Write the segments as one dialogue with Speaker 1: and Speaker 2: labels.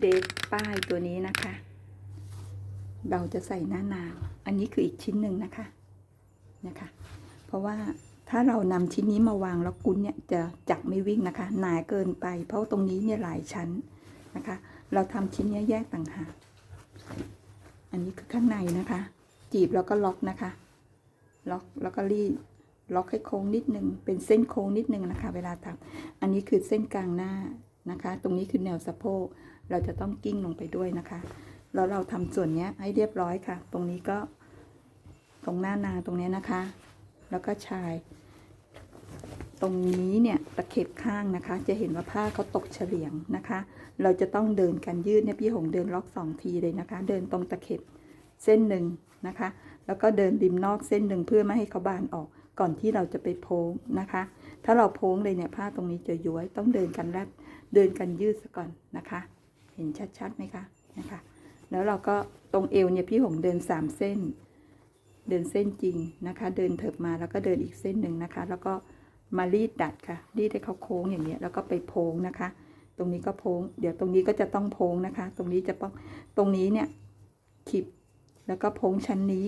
Speaker 1: เดทป้ายตัวนี้นะคะ เราจะใส่หน้านาอันนี้คืออีกชิ้นหนึ่งนะคะนะคะ เพราะว่าถ้าเรานำชิ้นนี้มาวางแล้วกุ้นเนี่ยจะจับไม่วิ่งนะคะ หนาเกินไป เพราะตรงนี้เนี่ยหลายชั้นนะคะ เราทำชิ้นนี้แยกต่างหากอันนี้คือข้างในนะคะ จีบแล้วก็ล็อกนะคะ ล็อกแล้วก็รีดล็อกให้โค้งนิดนึงเป็นเส้นโค้งนิดนึงนะคะ เวลาทำอันนี้คือเส้นกลางหน้านะคะ ตรงนี้คือแนวสะโพก เราจะต้องกิ้งลงไปด้วยนะคะ แล้วเราทำส่วนนี้ให้เรียบร้อยค่ะ ตรงนี้ก็ตรงหน้านางตรงนี้นะคะ แล้วก็ชาย ตรงนี้เนี่ยตะเข็บข้างนะคะ จะเห็นว่าผ้าเขาตกเฉลียงนะคะ เราจะต้องเดินกันยืดเนี่ยพี่หงเดินล็อกสองทีเลยนะคะ เดินตรงตะเข็บเส้นหนึ่งนะคะ แล้วก็เดินริมนอกเส้นหนึ่งเพื่อไม่ให้เขาบานออกก่อนที่เราจะไปโพ้งนะคะ ถ้าเราโพ้งเลยเนี่ยผ้าตรงนี้จะย้วยต้องเดินกันแรบเดินกันยืดซะก่อนนะคะ เห็นชัดๆไหมคะนะคะแล้วเราก็ตรงเอวเนี่ยพี่หงเดินสามเส้น เดินเส้นจริงนะคะ เดินเถิบมาแล้วก็เดินอีกเส้นหนึ่งนะคะ แล้วก็มารีดดัดค่ะ รีดให้เขาโค้งอย่างเนี้ยแล้วก็ไปโพ้งนะคะ ตรงนี้ก็โพ้ง เดี๋ยวตรงนี้ก็จะต้องโพ้งนะคะ ตรงนี้จะต้องตรงนี้เนี่ยขีบแล้วก็โพ้งชั้นนี้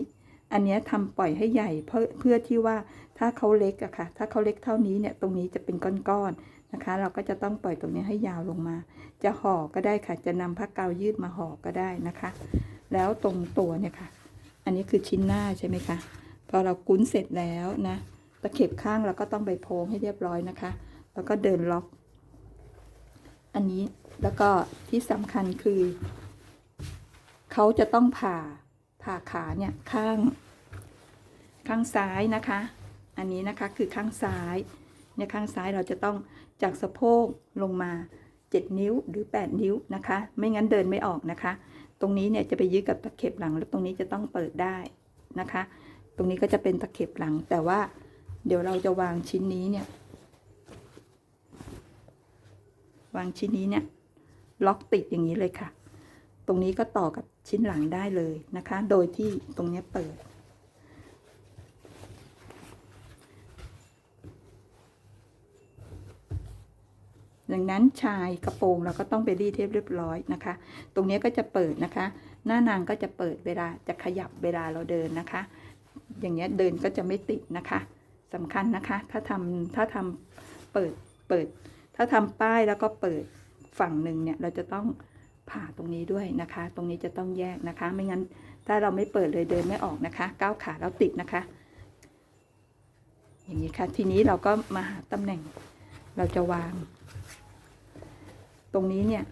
Speaker 1: อันนี้ยทำปล่อยให้ใหญ่เพื่อเพื่อที่ว่าถ้าเขาเล็กอะค่ะ ถ้าเขาเล็กเท่านี้เนี่ยตรงนี้จะเป็นก้อนๆนะคะ เราก็จะต้องปล่อยตรงนี้ให้ยาวลงมา จะห่อก็ได้ค่ะ จะนำผ้ากาวยืดมาห่อก็ได้นะคะ แล้วตรงตัวเนี่ยค่ะ อันนี้คือชิ้นหน้าใช่ไหมคะพอเรากุ้นเสร็จแล้วนะตะเข็บข้างเราก็ต้องไปโพงให้เรียบร้อยนะคะ แล้วก็เดินล็อก อันนี้แล้วก็ที่สำคัญคือ เขาจะต้องผ่า ผ่าขาเนี่ยข้าง ข้างซ้ายนะคะ อันนี้นะคะคือข้างซ้ายเนี่ยข้างซ้ายเราจะต้องจากสะโพกลงมา 7 นิ้วหรือ 8 นิ้วนะคะ ไม่งั้นเดินไม่ออกนะคะ ตรงนี้เนี่ยจะไปยึดกับตะเข็บหลัง แล้วตรงนี้จะต้องเปิดได้นะคะ ตรงนี้ก็จะเป็นตะเข็บหลัง แต่ว่าเดี๋ยวเราจะวางชิ้นนี้เนี่ยวางชิ้นนี้เนี่ยล็อกติดอย่างนี้เลยค่ะ ตรงนี้ก็ต่อกับชิ้นหลังได้เลยนะคะ โดยที่ตรงนี้เปิด ดังนั้นชายกระโปรงเราก็ต้องไปรีดให้เรียบร้อยนะคะ ตรงนี้ก็จะเปิดนะคะ หน้านางก็จะเปิดเวลาจะขยับเวลาเราเดินนะคะ อย่างเงี้ยเดินก็จะไม่ติดนะคะสำคัญนะคะ ถ้าทำถ้าทำเปิดเปิด ถ้าทำป้ายแล้วก็เปิดฝั่งหนึ่งเนี่ยเราจะต้อง ผ่าตรงนี้ด้วยนะคะ ตรงนี้จะต้องแยกนะคะ ไม่งั้นถ้าเราไม่เปิดเลยเดินไม่ออกนะคะ ก้าวขาแล้วติดนะคะ อย่างนี้ค่ะ ทีนี้เราก็มาหาตำแหน่ง เราจะวาง ตรงนี้เนี่ย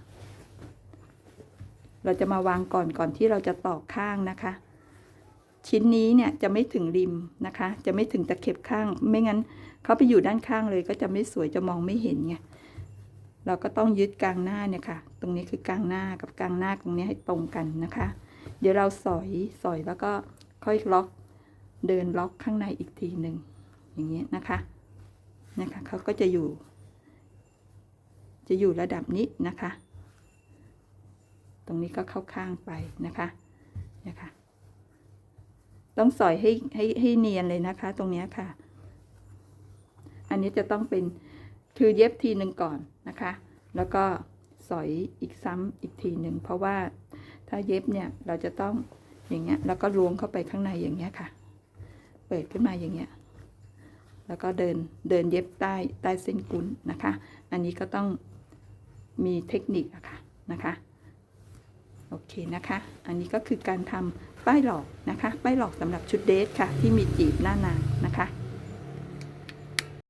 Speaker 1: เราจะมาวางก่อนก่อนที่เราจะตอกข้างนะคะ ชิ้นนี้เนี่ยจะไม่ถึงริมนะคะ จะไม่ถึงตะเข็บข้าง ไม่งั้นเขาไปอยู่ด้านข้างเลยก็จะไม่สวยจะมองไม่เห็นไง เราก็ต้องยึดกลางหน้าเนี่ยค่ะ ตรงนี้คือกลางหน้ากับกลางหน้าตรงนี้ให้ตรงกันนะคะ เดี๋ยวเราสอยสอยแล้วก็ค่อยล็อกเดินล็อกข้างในอีกทีหนึ่งอย่างนี้ยนะคะนะคะเขาก็จะอยู่ จะอยู่ระดับนี้นะคะ ตรงนี้ก็เข้าข้างไปนะคะนะคะต้องสอยให้ให้ให้เนียนเลยนะคะ ตรงเนี้ยค่ะ อันนี้จะต้องเป็น คือเย็บทีหนึ่งก่อนนะคะ แล้วก็สอยอีกซ้ำอีกทีหนึ่งเพราะว่าถ้าเย็บเนี่ยเราจะต้องอย่างเงี้ยแล้วก็ล้วงเข้าไปข้างในอย่างเงี้ยค่ะ เปิดขึ้นมาอย่างเงี้ยแล้วก็เดินเดินเย็บใต้ใต้เส้นกุ้นนะคะ อันนี้ก็ต้องมีเทคนิคอะค่ะนะคะโอเคนะคะ อันนี้ก็คือการทำป้ายหลอกนะคะ ป้ายหลอกสำหรับชุดเดทค่ะ ที่มีจีบหน้านางนะคะ